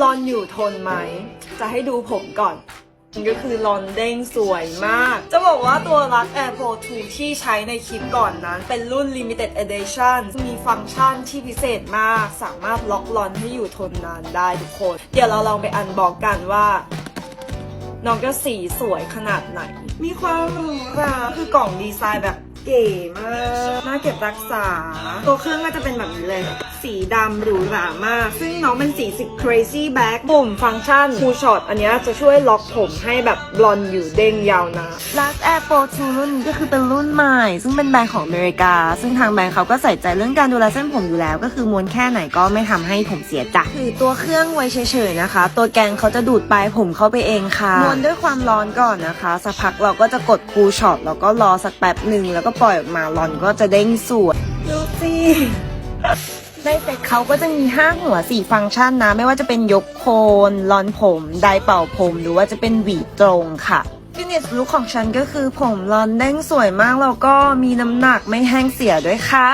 รอนอยู่ทนไหม จะให้ดูผมก่อนมันก็คือรอนเด้งสวยมาก จะบอกว่าตัวรัก Air Pro 2ที่ใช้ในคลิปก่อนนั้น เป็นรุ่น Limited Edition มีฟังก์ชันที่พิเศษมาก สามารถล็อกรอนให้อยู่ทนนานได้ทุกคน เดี๋ยวเราลองไปอันบอกกันว่า น้องจะสีสวยขนาดไหน มีความหรูหราคือกล่องดีไซน์แบบ เก๋มากน่าเก็บรักษา ตัวเครื่องก็จะเป็นแบบนี้เลย สีดำหรูหรามาก ซึ่งน้องเป็นสีสิบ crazy back ปุ่มฟังก์ชัน Cool Shot อันเนี้ยจะช่วยล็อกผมให้แบบบลอนด์อยู่เด้งยาวนาน Last Air Pro 2รุ่นนี้ก็คือเป็นรุ่นใหม่ ซึ่งเป็นแบรนด์ของอเมริกา ซึ่งทางแบรนด์เขาก็ใส่ใจเรื่องการดูแลเส้นผมอยู่แล้ว ก็คือม้วนแค่ไหนก็ไม่ทำให้ผมเสียจ้ะถือตัวเครื่องไว้เฉยๆนะคะ ตัวแกนเขาจะดูดปลายผมเข้าไปเองค่ะม้วนด้วยความร้อนก่อนนะคะสักพักเราก็จะกดคูลช็อตแล้วก็รอสักแป๊บหนึ่งแล้วก็ปล่อยออกมาลอนก็จะเด้งสวยดูสิในเซ็ตเขาก็จะมีห้าหัวสี่ฟังก์ชันนะ ไม่ว่าจะเป็นยกโคนลอนผมไดเป่าผม หรือว่าจะเป็นหวีตรงค่ะฟินิชลุคของฉันก็คือผมลอนเด้งสวยมากแล้วก็มีน้ำหนักไม่แห้งเสียด้วยค่ะ